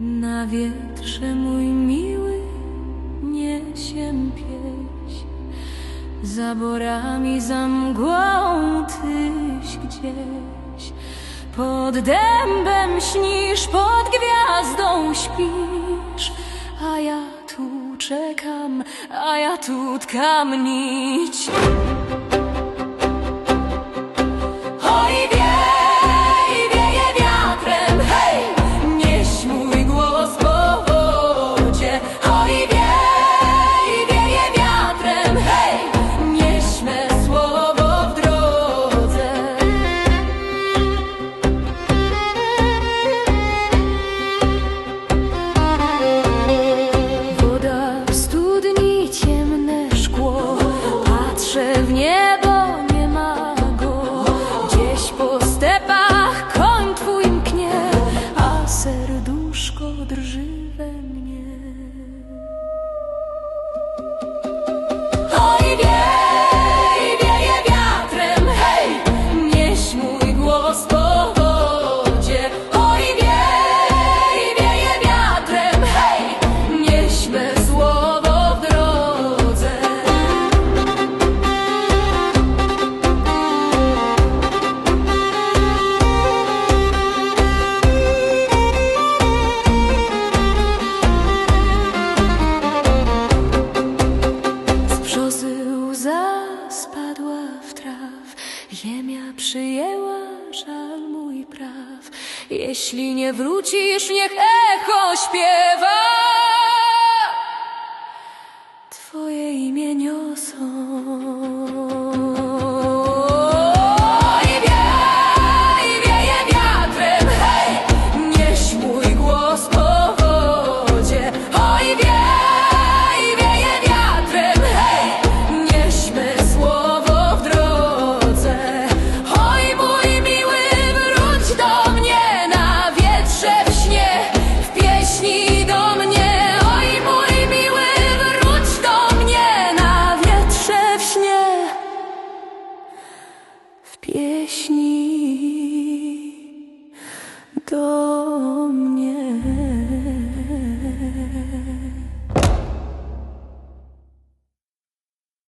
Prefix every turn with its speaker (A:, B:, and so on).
A: Na wietrze mój miły niesie pieśń. Za borami, za mgłą tyś gdzieś. Pod dębem śnisz, pod gwiazdą śpisz. A ja tu czekam, a ja tu tkam nić traw, ziemia przyjęła żal mój praw. Jeśli nie wrócisz, niech echo śpiewa. pieśni.